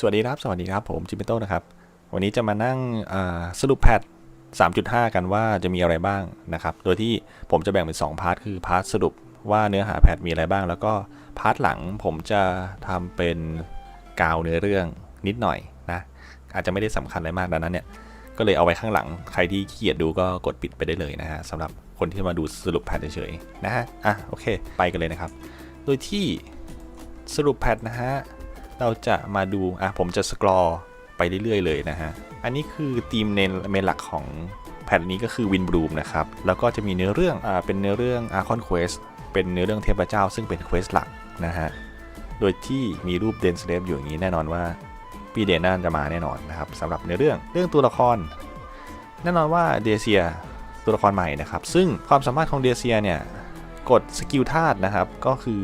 สวัสดีครับ สวัสดีครับ ผมจิมเปโต้นะครับ วันนี้จะมานั่งสรุปแพท 3.5 กันว่าจะมีอะไรบ้างนะครับ โดยที่ผมจะแบ่งเป็น 2 พาร์ท คือพาร์ทสรุปว่าเนื้อหาแพทมีอะไรบ้าง แล้วก็พาร์ทหลังผมจะทำเป็นกาวเนื้อเรื่องนิดหน่อยนะ อาจจะไม่ได้สำคัญอะไรมากดังนั้นเนี่ย ก็เลยเอาไว้ข้างหลัง ใครที่ขี้เกียจดูก็กดปิดไปได้เลยนะฮะสำหรับคนที่มาดูสรุปแพทเฉยๆนะฮะ อะ โอเค ไปกันเลยนะครับ โดยที่สรุปแพทนะฮะ เราจะมาดู อะ ผมจะสครอไปเรื่อยๆเลยนะฮะ อันนี้คือธีมเนเมนหลักของแผ่นนี้ก็คือวินบรูมนะครับ แล้วก็จะมีเนื้อเรื่องอ่าเป็นเนื้อเรื่องอาร์คอนเควสเป็นเนื้อเรื่องเทพเจ้า ซึ่งเป็นเควสหลักนะฮะ โดยที่มีรูปเดนสเลฟอยู่อย่างนี้แน่นอนว่าพี่เดนน่าจะมาแน่นอนนะครับสำหรับเนื้อเรื่องเรื่องตัวละคร แน่นอนว่าเดเซียตัวละครใหม่นะครับ ซึ่งความสามารถของเดเซียเนี่ยกดสกิลธาตุนะครับก็คือ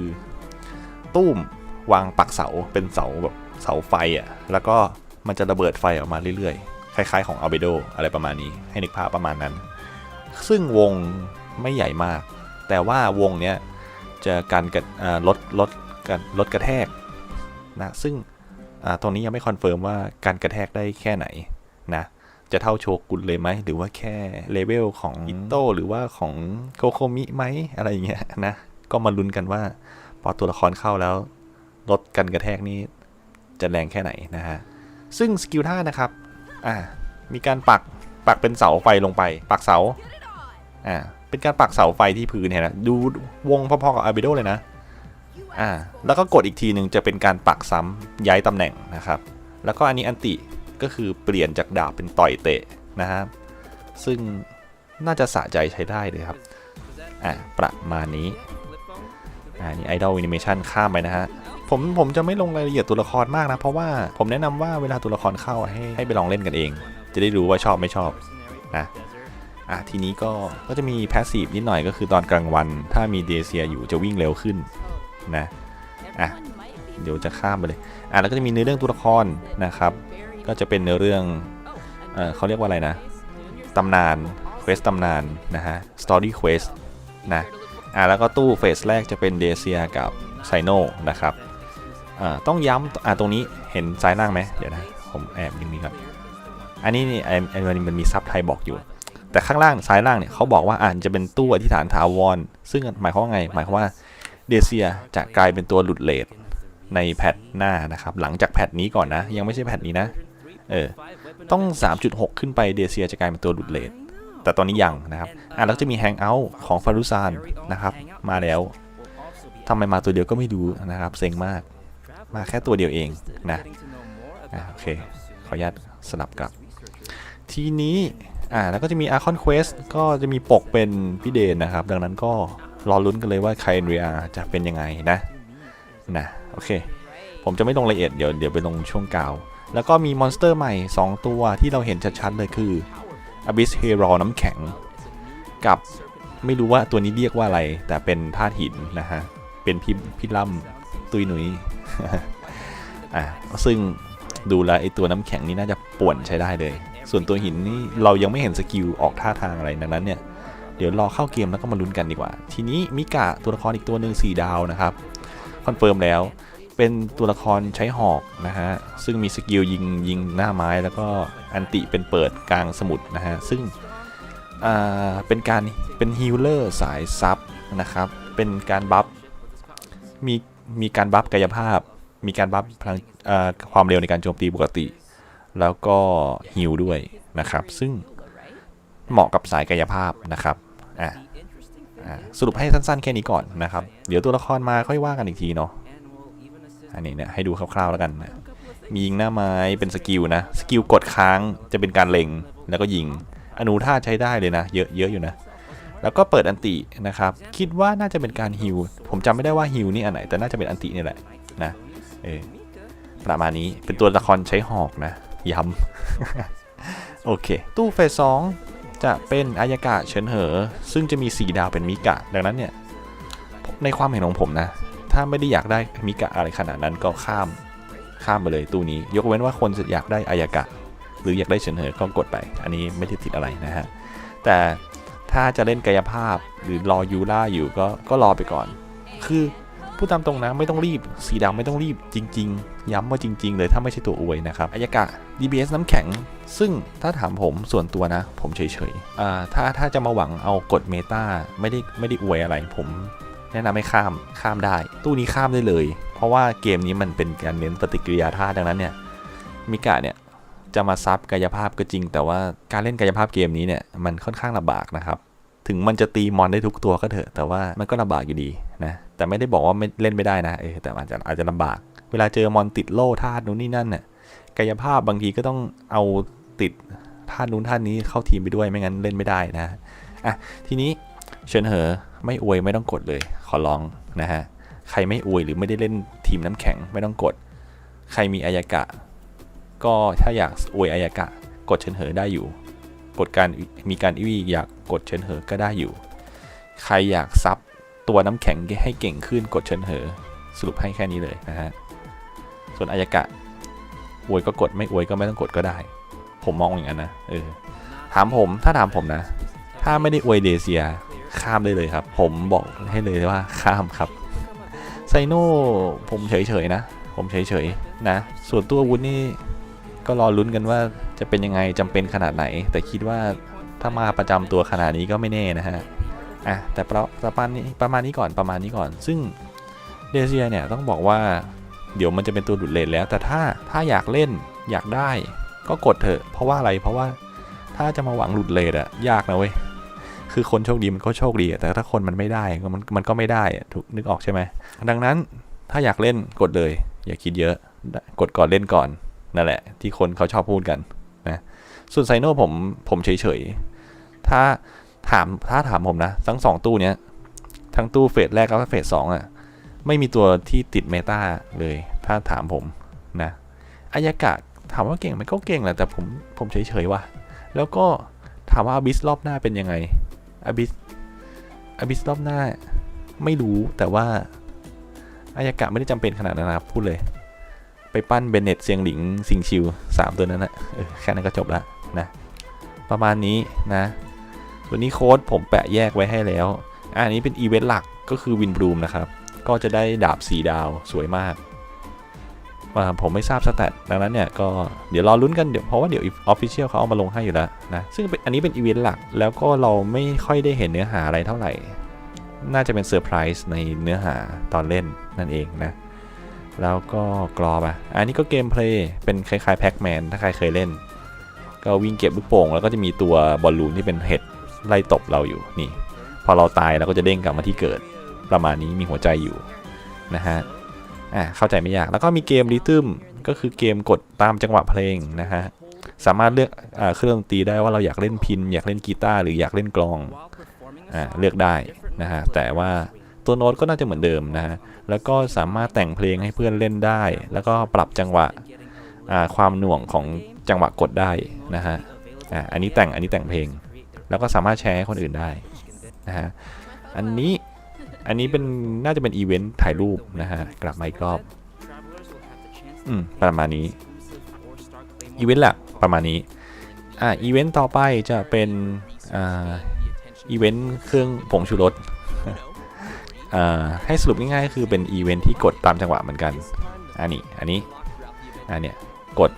ตุ้ม วางปักเสาเป็นเสาแบบเสาไฟอะ่ะแล้วก็มันจะระเบิดไฟออกมาเรื่อยๆ คล้ายๆของอัลเบโดอะไรประมาณนี้ ให้นึกภาพประมาณนั้น ซึ่งวงไม่ใหญ่มาก แต่ว่าวงเนี้ยจะกันกระอ่าลดลดกันลดกระแทกนะซึ่งอ่าตรงนี้ยังไม่คอนเฟิร์มว่าการกระแทกได้แค่ไหนนะจะเท่าโชกุนเลยไหมหรือว่าแค่เลเวลของอิโต้หรือว่าของโคโคมิไหมอะไรอย่างเงี้ยนะก็มาลุ้นกันว่าพอตัวละครเข้าแล้ว ลดกันกระแทกนี่จะแรงแค่ไหนนะฮะ ซึ่งสกิลท่านะครับ อ่า มีการปัก ปักเป็นเสาไฟลงไป ปักเสา อ่า เป็นการปักเสาไฟที่พื้นเนี่ยนะดูวงพอๆกับอาร์เบโดเลยนะ อ่า แล้วก็กดอีกทีหนึ่งจะเป็นการปักซ้ำย้ายตำแหน่งนะครับ แล้วก็อันนี้อันติก็คือเปลี่ยนจากดาบเป็นต่อยเตะนะครับซึ่งน่าจะสะใจใช้ได้เลยครับ อ่า ประมาณนี้ อ่านี่ไอดอลแอนิเมชันข้ามไปนะฮะผมผมจะไม่ลงรายละเอียดตัวละครมากนะ เพราะว่าผมแนะนำว่าเวลาตัวละครเข้าให้ให้ไปลองเล่นกันเอง จะได้รู้ว่าชอบไม่ชอบนะอะทีนี้ก็ก็จะมีแพสซีฟนิดหน่อยก็คือตอนกลางวัน ถ้ามีเดเซียอยู่จะวิ่งเร็วขึ้นนะอะเดี๋ยวจะข้ามไปเลยอะแล้วก็จะมีเนื้อเรื่องตัวละครนะครับ ก็จะเป็นเนื้อเรื่องเออเขาเรียกว่าอะไรนะตำนานเควสตำนานนะฮะสตอรี่เควสนะ อะแล้วก็ตู้เฟสแรกจะเป็นเดเซียกับไซโนนะครับอ่าต้องย้ำอ่าตรงนี้เห็นซ้ายล่างไหมเดี๋ยวนะผมแอบยิงนี้ก่อนอันนี้นี่ไอ้ไอ้มันมันมีซับไทยบอกอยู่ แต่ข้างล่างซ้ายล่างเนี่ยเขาบอกว่าอ่านจะเป็นตู้อธิษฐานถาวรซึ่งหมายความว่าไง หมายความว่าเดเซียจะกลายเป็นตัวหลุดเลทในแพทหน้านะครับ หลังจากแพทนี้ก่อนนะ ยังไม่ใช่แพทนี้นะ เออ ต้อง 3.6 ขึ้นไปเดเซียจะกลายเป็นตัวหลุดเลท แต่ตอนนี้ยังนะครับอะแล้วจะมีแฮงเอาท์ของฟารุซานนะครับมาแล้วทำไมมาตัวเดียวก็ไม่ดูนะครับเซ็งมาก มาแค่ตัวเดียวเองนะอะโอเคขออนุญาตสลับกลับ ทีนี้อ่าแล้วก็จะมี Archon Quest ก็จะมีปกเป็นพี่เดนนะครับ ดังนั้นก็รอลุ้นกันเลยว่าไคเรียจะเป็นยังไงนะนะโอเค ผมจะไม่ลงรายละเอียดเดี๋ยวเดี๋ยวไปลงช่วงกาว แล้วก็มีมอนสเตอร์ใหม่ 2 ตัวที่เราเห็นชัดๆเลยคือ Abyss Hero น้ำแข็ง กับไม่รู้ว่าตัวนี้เรียกว่าอะไร แต่เป็นธาตุหินนะฮะ เป็นพิพิล่ำตุยหนุยอะซึ่งดูแลไอตัวน้ำแข็งนี่น่าจะป่วนใช้ได้เลย ส่วนตัวหินนี่เรายังไม่เห็นสกิลออกท่าทางอะไรดังนั้นเนี่ยเดี๋ยวรอเข้าเกมแล้วก็มาลุ้นกันดีกว่า ทีนี้มิกะตัวละครอีกตัวหนึ่ง4ดาวนะครับ คอนเฟิร์มแล้ว เป็นตัวละครใช้หอกนะฮะ ซึ่งมีสกิลยิงยิงหน้าไม้แล้วก็อันติเป็นเปิดกลางสมุทรนะฮะ ซึ่งเป็นการเป็นฮิลเลอร์สายซับนะครับ เป็นการบัฟมีมีการบัฟกายภาพ มีการบัฟพลังความเร็วในการโจมตีปกติ แล้วก็ฮิลด้วยนะครับ ซึ่งเหมาะกับสายกายภาพนะครับอะสรุปให้สั้นๆแค่นี้ก่อนนะครับ เดี๋ยวตัวละครมาค่อยว่ากันอีกทีเนาะ อันนี้เนี่ยให้ดูคร่าวๆแล้วกันนะมียิงหน้าไม้เป็นสกิลนะ สกิลกดค้างจะเป็นการเล็งแล้วก็ยิง อนุท่าใช้ได้เลยนะ เยอะเยอะอยู่นะ แล้วก็เปิดอันตินะครับ คิดว่าน่าจะเป็นการฮิลผมจำไม่ได้ว่าฮิลนี่อันไหน แต่น่าจะเป็นอันตินี่แหละนะ เออ ประมาณนี้ เป็นตัวละครใช้หอกนะ ย้ำ โอเค ตู้เฟสสองจะเป็นอายากะเฉินเหอ ซึ่งจะมี 4 ดาวเป็นมิกะ ดังนั้นเนี่ย ในความเห็นของผมนะ ถ้าไม่ได้อยากได้มิกะอะไรขนาดนั้นก็ข้ามข้ามไปเลยตู้นี้ ยกเว้นว่าคนจะอยากได้อายากะ หรืออยากได้เฉินเหอก็กดไป อันนี้ไม่ได้ติดอะไรนะฮะ แต่ถ้าจะเล่นกายภาพหรือรอยูล่าอยู่ก็ก็รอไปก่อน คือพูดตามตรงนะไม่ต้องรีบ สีดำไม่ต้องรีบจริง ๆ ย้ำว่าจริง ๆ เลยถ้าไม่ใช่ตัวอวยนะครับอายากะ DBS น้ำแข็ง ซึ่งถ้าถามผมส่วนตัวนะ ผมเฉยๆอ่าถ้าถ้าจะมาหวังเอากฎเมตาไม่ได้ไม่ได้อวยอะไรผม แนะนำให้ข้ามข้ามได้ ตู้นี้ข้ามได้เลย เพราะว่าเกมนี้มันเป็นการเน้นปฏิกิริยาธาตุดังนั้นเนี่ยมิกะเนี่ยจะมาซับกายภาพก็จริง แต่ว่าการเล่นกายภาพเกมนี้เนี่ยมันค่อนข้างลำบากนะครับ ถึงมันจะตีมอนได้ทุกตัวก็เถอะ แต่ว่ามันก็ลำบากอยู่ดีนะแต่ไม่ได้บอกว่าไม่เล่นไม่ได้นะเออแต่อาจจะอาจจะลำบาก เวลาเจอมอนติดโล่ธาตุนู้นนี่นั่นน่ะกายภาพบางทีก็ต้องเอาติดธาตุนู้นธาตุนี้เข้าทีมไปด้วยไม่งั้นเล่นไม่ได้นะอะทีนี้เชิญเหอ ไม่อวยไม่ต้องกดเลย ขอร้องนะฮะ ใครไม่อวยหรือไม่ได้เล่นทีมน้ำแข็งไม่ต้องกด ใครมีอายากะ ก็ถ้าอยากอวยอายากะ กดเชิญเหอได้อยู่ กดการมีการอีวีอยากกดเชิญเหอก็ได้อยู่ ใครอยากซับตัวน้ำแข็งให้เก่งขึ้นกดเชิญเหอ สรุปให้แค่นี้เลยนะฮะ ส่วนอายากะอวยก็กดไม่อวยก็ไม่ต้องกดก็ได้ ผมมองอย่างนั้นนะเออถามผมถ้าถามผมนะ ถ้าไม่ได้อวยเดเซีย ข้ามได้เลยครับ ผมบอกให้เลยว่าข้ามครับไซโน่ผมเฉยๆนะ ผมเฉยๆนะ ส่วนตัววุ้นนี่ก็รอลุ้นกันว่าจะเป็นยังไงจำเป็นขนาดไหน แต่คิดว่าถ้ามาประจำตัวขนาดนี้ก็ไม่แน่นะฮะอะแต่ประประมาณนี้ประมาณนี้ก่อนประมาณนี้ก่อน ซึ่งเดเซียเนี่ยต้องบอกว่าเดี๋ยวมันจะเป็นตัวดุดเลนแล้ว แต่ถ้าถ้าอยากเล่นอยากได้ ก็กดเถอะเพราะว่าอะไรเพราะว่าถ้าจะมาหวังหลุดเลนอะยากนะเว้ย คือคนโชคดีมันก็โชคดีแต่ถ้าคนมันไม่ได้มันมันก็ไม่ได้ถูกนึกออกใช่ไหมดังนั้นถ้าอยากเล่นกดเลย อย่าคิดเยอะกดก่อนเล่นก่อนนั่นแหละ ที่คนเขาชอบพูดกันนะส่วนไซโน่ผมผมเฉยๆถ้าถามถ้าถามผมนะ ทั้งสองตู้เนี้ยทั้งตู้เฟสแรกแล้วก็เฟสสองอะไม่มีตัวที่ติดเมตาเลย ถ้าถามผมนะอายากะถามว่าเก่งไหมันก็เก่งแหละแต่ผมผมเฉยๆว่ะแล้วก็ถามว่าอบิสรอบหน้าเป็นยังไง อบิสอบิสรอบหน้าไม่รู้แต่ว่าอายากะไม่ได้จำเป็นขนาดนั้นนะครับพูดเลย ไปปั้นเบนเน็ตเซียงหลิงซิงชิวสามตัวนั้นนะออแค่นั้นก็จบละนะ ประมาณนี้นะ ตัวนี้โค้ดผมแปะแยกไว้ให้แล้ว อันนี้เป็นอีเวนต์หลักก็คือวินบรูมนะครับ ก็จะได้ดาบสีดาวสวยมาก ว่าผมไม่ทราบสแตทดังนั้นเนี่ยก็เดี๋ยวรอลุ้นกันเดี๋ยวเพราะว่าเดี๋ยวออฟฟิเชียลเขาเอามาลงให้อยู่แล้วนะ ซึ่งเป็นอันนี้เป็นอีเวนต์หลักแล้วก็เราไม่ค่อยได้เห็นเนื้อหาอะไรเท่าไหร่ น่าจะเป็นเซอร์ไพรส์ในเนื้อหาตอนเล่นนั่นเองนะ แล้วก็กรอบอะ อันนี้ก็เกมเพลย์เป็นคล้ายๆแพ็กแมนถ้าใครเคยเล่น ก็วิ่งเก็บลูกโป่งแล้วก็จะมีตัวบอลลูนที่เป็นเห็ดไล่ตบเราอยู่นี่ พอเราตายเราก็จะเด้งกลับมาที่เกิดประมาณนี้มีหัวใจอยู่นะฮะ อะเข้าใจไม่ยาก แล้วก็มีเกมริทึมก็คือเกมกดตามจังหวะเพลงนะฮะสามารถเลือกอ่าเครื่องดนตรีได้ว่าเราอยากเล่นพิน อยากเล่นกีตาร์หรืออยากเล่นกลองอ่าเลือกได้นะฮะแต่ว่าตัวโน้ตก็น่าจะเหมือนเดิมนะฮะแล้วก็สามารถแต่งเพลงให้เพื่อนเล่นได้ แล้วก็ปรับจังหวะความหน่วงของจังหวะกดได้นะฮะอ่าอันนี้แต่งอันนี้แต่งเพลง แล้วก็สามารถแชร์ให้คนอื่นได้นะฮะอันนี้ อันนี้เป็นน่าจะเป็นอีเวนต์ถ่ายรูปนะฮะ กลับมาอีกรอบ อืม ประมาณนี้ อีเวนต์หลักประมาณนี้ อ่า อีเวนต์ต่อไปจะเป็นอ่าอีเวนต์เครื่องผงชูรสอ่าให้สรุปง่ายๆคือเป็นอีเวนท์ที่กดตามจังหวะเหมือนกัน อันนี้ อันนี้ อันเนี้ยกด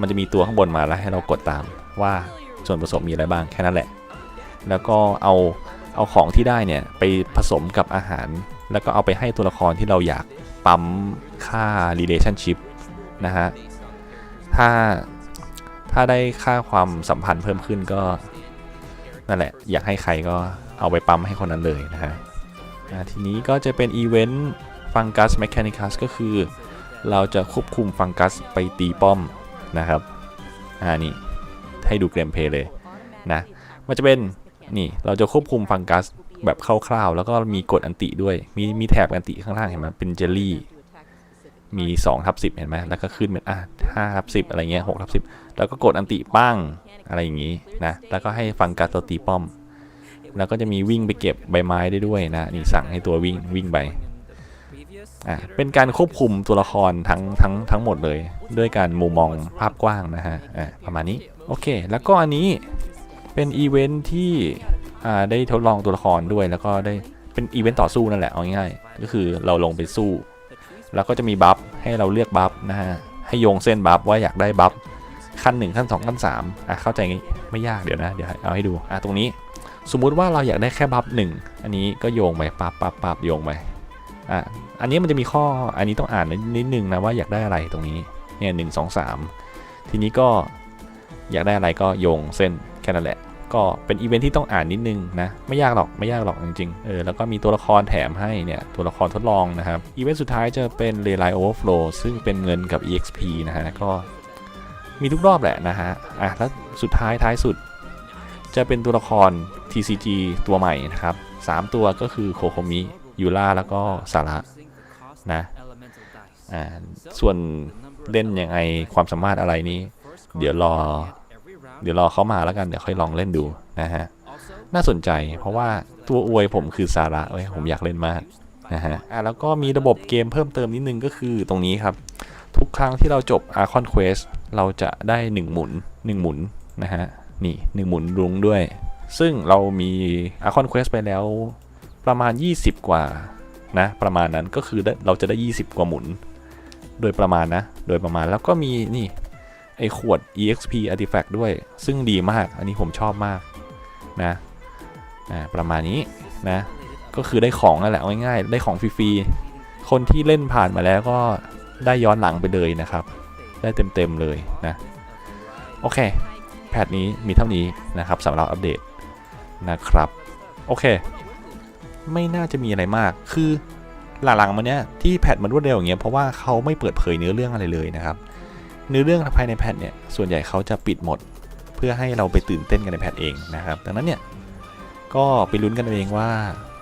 มันจะมีตัวข้างบนมาแล้วให้เรากดตามว่าส่วนผสมมีอะไรบ้างแค่นั้นแหละ แล้วก็เอา เอาของที่ได้เนี่ยไปผสมกับอาหาร แล้วก็เอาไปให้ตัวละครที่เราอยากปั๊มค่า relationship นะฮะ ถ้าถ้าได้ค่าความสัมพันธ์เพิ่มขึ้นก็ นั่นแหละ อยากให้ใครก็เอาไปปั๊มให้คนนั้นเลยนะฮะทีนี้ก็จะเป็นอีเวนต์ฟังกัสแมค h นิคัสก็คือ เราจะควบคุมฟังกัสไปตีป้อมนะครับ อ่านี่ ให้ดูเกมเพลย์เลยนะ มันจะเป็น นี่เราจะควบคุมฟังกัสแบบคร่าวๆ แล้วก็มีกดอันติด้วย มีมีแถบอันติข้างล่างเห็นไหมเป็นเจลลี่ มี2ทับ10เห็นไหมแล้วก็ขึ้นเป็นอะ5ทับ10อะไรเงี้ย6ทับ10แล้วก็กดอันติปั้งอะไรอย่างงี้นะ แล้วก็ให้ฟังกัสตัวตีป้อม แล้วก็จะมีวิ่งไปเก็บใบไม้ได้ด้วยนะ นี่สั่งให้ตัววิ่งวิ่งไปอะเป็นการควบคุมตัวละครทั้งทั้งทั้งหมดเลย ด้วยการมุมมองภาพกว้างนะฮะอะประมาณนี้โอเค แล้วก็อันนี้ เป็นอีเวนท์ที่ได้ทดลองตัวละครด้วยแล้วก็ได้เป็นอีเวนต์ต่อสู้นั่นแหละเอาง่ายๆก็คือเราลงไปสู้ แล้วก็จะมีบัฟให้เราเลือกบัฟนะฮะให้โยงเส้นบัฟว่าอยากได้บัฟขั้นหนึ่งขั้นสองขั้นสามอะเข้าใจงี้ไม่ยากเดี๋ยวนะเดี๋ยวเอาให้ดูอะตรงนี้สมมุติว่าเราอยากได้แค่บัฟหนึ่งอันนี้ก็โยงไปปับปับปับโยงไปอะอันนี้มันจะมีข้ออันนี้ต้องอ่านนิดนึงนะว่าอยากได้อะไรตรงนี้เนี่ยหนึ่งสองสามทีนี้ก็อยากได้อะไรก็โยงเส้นแค่นั้นแหละ ก็เป็นอีเวนท์ที่ต้องอ่านนิดนึงนะไม่ยากหรอกไม่ยากหรอกจริงๆเออแล้วก็มีตัวละครแถมให้เนี่ยตัวละครทดลองนะครับอีเวนต์สุดท้ายจะเป็น r e l i Overflow ซึ่งเป็นเงินกับ EXP นะฮะก็มีทุกรอบแหละนะฮะอะแล้วสุดท้ายท้ายสุด จะเป็นตัวละคร TCG ตัวใหม่นะครับ3ตัวก็คือโคโคมิยูล่าแล้วก็สาระนะอ่าส่วนเล่นยังไงความสามารถอะไรนี้ เดี๋ยวรอ เดี๋ยวรอเขามาแล้วกันเดี๋ยวค่อยลองเล่นดูนะฮะน่าสนใจ เพราะว่าตัวอวยผมคือสาระเว้ยผมอยากเล่นมากนะฮะอะแล้วก็มีระบบเกมเพิ่มเติมนิดนึงก็คือตรงนี้ครับ ทุกครั้งที่เราจบ Archon Quest เราจะได้ 1 หมุน 1 หมุนนะฮะนี่1หมุนรุ้งด้วย ซึ่งเรามี Archon Quest ไปแล้วประมาณ 20 กว่านะประมาณนั้นก็คือเราจะได้ 20 กว่าหมุน โดยประมาณนะ โดยประมาณแล้วก็มีนี่ ไอขวด exp artifact ด้วย ซึ่งดีมาก อันนี้ผมชอบมากนะอ่าประมาณนี้นะ ก็คือได้ของนั่นแหละง่ายๆ ได้ของฟรีๆ คนที่เล่นผ่านมาแล้วก็ได้ย้อนหลังไปเลยนะครับ ได้เต็มๆเลยนะ โอเค แพทนี้มีเท่านี้นะครับสำหรับอัปเดตนะครับ โอเค ไม่น่าจะมีอะไรมาก คือหลังๆมาเนี้ยที่แพทมันรวดเร็วอย่างเงี้ยเพราะว่าเขาไม่เปิดเผยเนื้อเรื่องอะไรเลยนะครับ เนื้อเรื่องภายในแพทเนี่ยส่วนใหญ่เขาจะปิดหมด เพื่อให้เราไปตื่นเต้นกันในแพทเองนะครับ ดังนั้นเนี่ยก็ไปลุ้นกันเอาเองว่า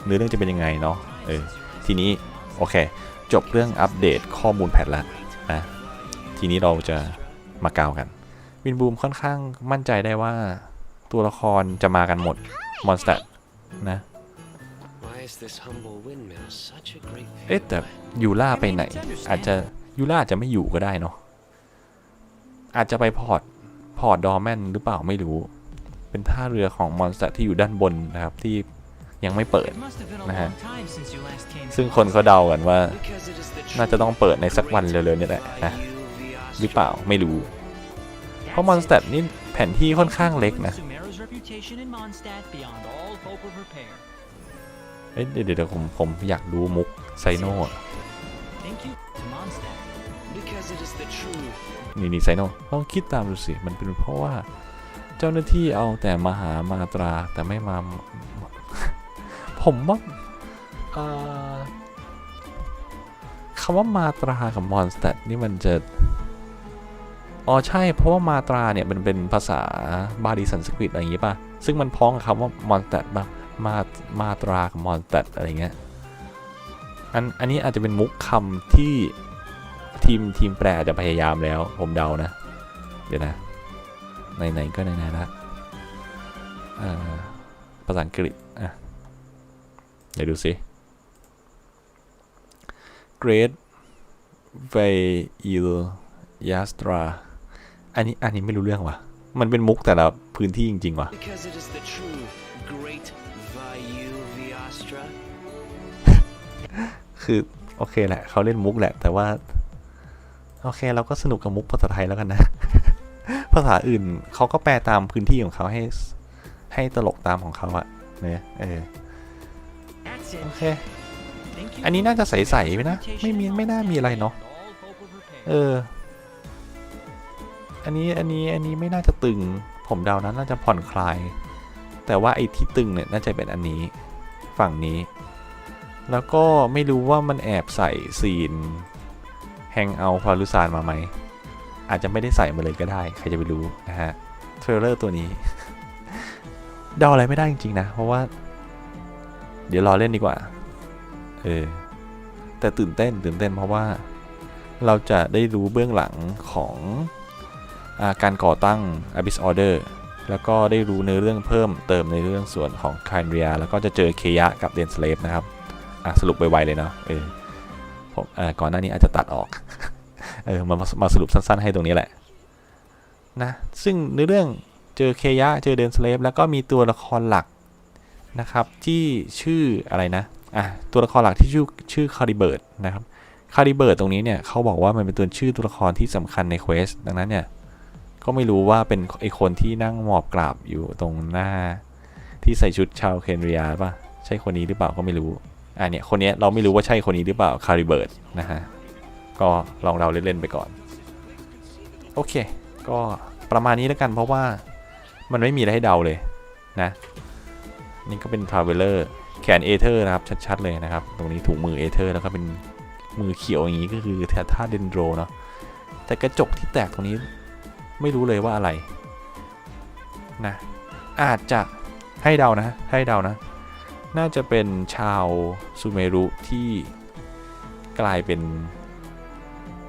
เนื้อเรื่องจะเป็นยังไงเนาะเออทีนี้โอเค จบเรื่องอัปเดตข้อมูลแพทแล้วนะทีนี้เราจะมากล่าวกัน วินบูมค่อนข้างมั่นใจได้ว่าตัวละครจะมากันหมดมอนสเตอร์นะ Why is this humble windmill such a great เอ๊ะแต่ยูล่าไปไหน อาจจะยูล่าอาจจะไม่อยู่ก็ได้เนาะ อาจจะไปพอร์ตพอร์ตดอแมนหรือเปล่าไม่รู้ เป็นท่าเรือของมอนสเตอร์ที่อยู่ด้านบนนะครับที่ยังไม่เปิด It must have been a Nah. long time since you last came. ซึ่งคนเขาเดากันว่า because it is the น่าจะต้องเปิดในสักวันเร็วๆนี่แหละนะหรือเปล่าไม่รู้ เพราะมอนสเตอร์นี่แผนที่ค่อนข้างเล็กนะ Sumeru's reputation in Mondstadt beyond all hope of repair. เอ้ยเดี๋ยวเดี๋ยวผมผมอยากดูมุกไซโน่ นี่นี่ไซโน่ลองคิดตามดูสิ มันเป็นเพราะว่า เจ้าหน้าที่เอาแต่มาหามาตราแต่ไม่มา ผมว่าคำว่ามาตรากับมอนสเตตนี่มันจะ อ๋อใช่ เพราะว่ามาตราเนี่ยมันเป็นภาษาบาลีสันสกฤตอะไรอย่างงี้ป่ะ ซึ่งมันพ้องกับคำว่ามอนสเตตป่ะมามาตรากับมอนสเตตอะไรเงี้ยอันอันนี้อาจจะเป็นมุกคำที่ ทีมทีมแปลอาจจะพยายามแล้ว ผมเดานะ เดี๋ยวนะไหนๆก็ไหนๆละอ่าภาษาอังกฤษอะเดี๋ยวดูสิ Great v a i l Yastra อันนี้อันนี้ไม่รู้เรื่องว่ะ มันเป็นมุกแต่ละพื้นที่จริง ๆ ว่ะ because it is the true great Vayu Viastra คือ โอเคแหละเขาเล่นมุกแหละ แต่ว่า โอเค เราก็สนุกกับมุกภาษาไทยแล้วกันนะ ภาษาอื่นเขาก็แปลตามพื้นที่ของเขาให้ให้ตลกตามของเขาอะเนี่ยเออ That's it. โอเค Thank you อันนี้น่าจะใสๆ to ไหมนะ Sumeru's ไม่มี reputation ไม่น่ามีอะไรเนาะ beyond all hope of repair. เออ อันนี้อันนี้อันนี้ไม่น่าจะตึง ผมเดานะน่าจะผ่อนคลาย แต่ว่าไอ้ที่ตึงเนี่ยน่าจะเป็นอันนี้ฝั่งนี้ แล้วก็ไม่รู้ว่ามันแอบใส่ซีน แฮงเอาพารุซานมาไหม อาจจะไม่ได้ใส่มาเลยก็ได้ ใครจะไปรู้นะฮะ เทรลเลอร์ตัวนี้ เดาอะไรไม่ได้จริง ๆ นะ เพราะว่า เดี๋ยวรอเล่นดีกว่า เออ แต่ตื่นเต้นตื่นเต้นเพราะว่า เราจะได้รู้เบื้องหลังของอาการก่อตั้ง Abyss Order แล้วก็ได้รู้เนื้อเรื่องเพิ่มเติมในเรื่องส่วนของค y นเรียแล้วก็จะเจอเคยะกับเดนสเลฟนะครับ อะ สรุปไวๆเลยเนาะเออ ผมก่อนหน้านี้อาจจะตัดออกเออมามาสรุปสั้น ๆ ให้ตรงนี้แหละนะซึ่งในเรื่องเจอเคยะเจอเดนสเลฟแล้วก็มีตัวละครหลักนะครับที่ชื่ออะไรนะอะตัวละครหลักที่ชื่อชื่อคาริเบิร์ดนะครับคาริเบิร์ดตรงนี้เนี่ยเขาบอกว่ามันเป็นตัวชื่อตัวละครที่สำคัญในเควสดังนั้นเนี่ยก็ไม่รู้ว่าเป็นไอคนที่นั่งหมอบกราบอยู่ตรงหน้า ที่ใส่ชุดชาวเคนเรียป่ะใช่คนนี้หรือเปล่าก็ไม่รู้ อะเนี่ยคนนี้เราไม่รู้ว่าใช่คนนี้หรือเปล่าคาริเบิร์ดนะฮะก็ลองเราเล่นๆไปก่อน โอเค ก็ประมาณนี้แล้วกันเพราะว่ามันไม่มีอะไรให้เดาเลยนะ นี่ก็เป็นทราเวลเลอร์แขนเอเธอร์นะครับ ชัดๆเลยนะครับ ตรงนี้ถุงมือเอเธอร์แล้วก็เป็นมือเขียวอย่างนี้ก็คือแทท่าเดนโดรเนาะแต่กระจกที่แตกตรงนี้ไม่รู้เลยว่าอะไรนะอาจจะให้เดานะ ให้เดานะ น่าจะเป็นชาวซูเมรุที่กลายเป็น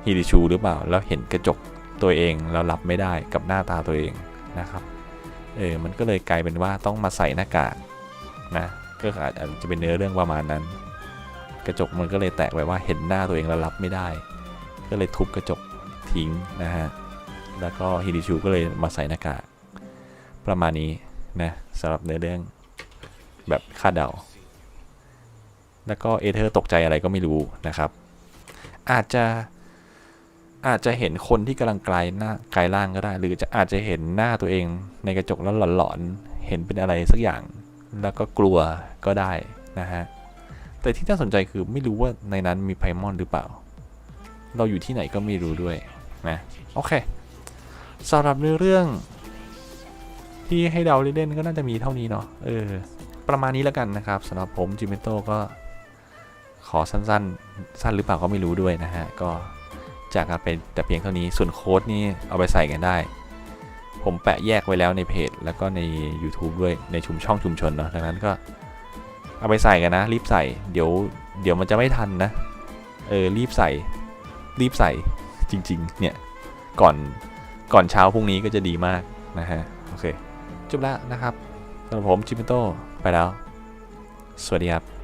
ฮิริชูหรือเปล่า แล้วเห็นกระจกตัวเองแล้วรับไม่ได้กับหน้าตาตัวเองนะครับ เออ มันก็เลยกลายเป็นว่าต้องมาใส่หน้ากากนะ ก็อาจอาจจะเป็นเนื้อเรื่องประมาณนั้น กระจกมันก็เลยแตกไปว่าเห็นหน้าตัวเองแล้วรับไม่ได้ ก็เลยทุบกระจกทิ้งนะฮะ แล้วก็ฮิริชูก็เลยมาใส่หน้ากากประมาณนี้นะสำหรับเนื้อเรื่อง แบบคาดเดา แล้วก็เอเธอร์ตกใจอะไรก็ไม่รู้นะครับ อาจจะอาจจะเห็นคนที่กำลังกลายหน้ากลายร่างก็ได้ หรือจะอาจจะเห็นหน้าตัวเองในกระจกแล้วหลอนๆ เห็นเป็นอะไรสักอย่าง แล้วก็กลัวก็ได้นะฮะ แต่ที่น่าสนใจคือไม่รู้ว่าในนั้นมีไพมอนหรือเปล่า เราอยู่ที่ไหนก็ไม่รู้ด้วยนะโอเคสำหรับเนื้อเรื่องที่ให้เดาเล่นๆก็น่าจะมีเท่านี้เนาะเออ ประมาณนี้แล้วกันนะครับสำหรับผมจิมเมโตก็ขอสั้นๆ สั้นหรือเปล่าก็ไม่รู้ด้วยนะฮะ ก็จากกันไปแต่เพียงเท่านี้ส่วนโค้ดนี่เอาไปใส่กันได้ ผมแปะแยกไว้แล้วในเพจ แล้วก็ใน YouTube ด้วยในชุมช่องชุมชนเนาะดังนั้นก็เอาไปใส่กันนะ รีบใส่เดี๋ยวเดี๋ยวมันจะไม่ทันนะ เออ รีบใส่ รีบใส่จริง ๆ เนี่ย ก่อนก่อนเช้าพรุ่งนี้ก็จะดีมากนะฮะ โอเค จบแล้วนะครับสำหรับผมจิมเมโต้ ไปแล้ว สวัสดีครับ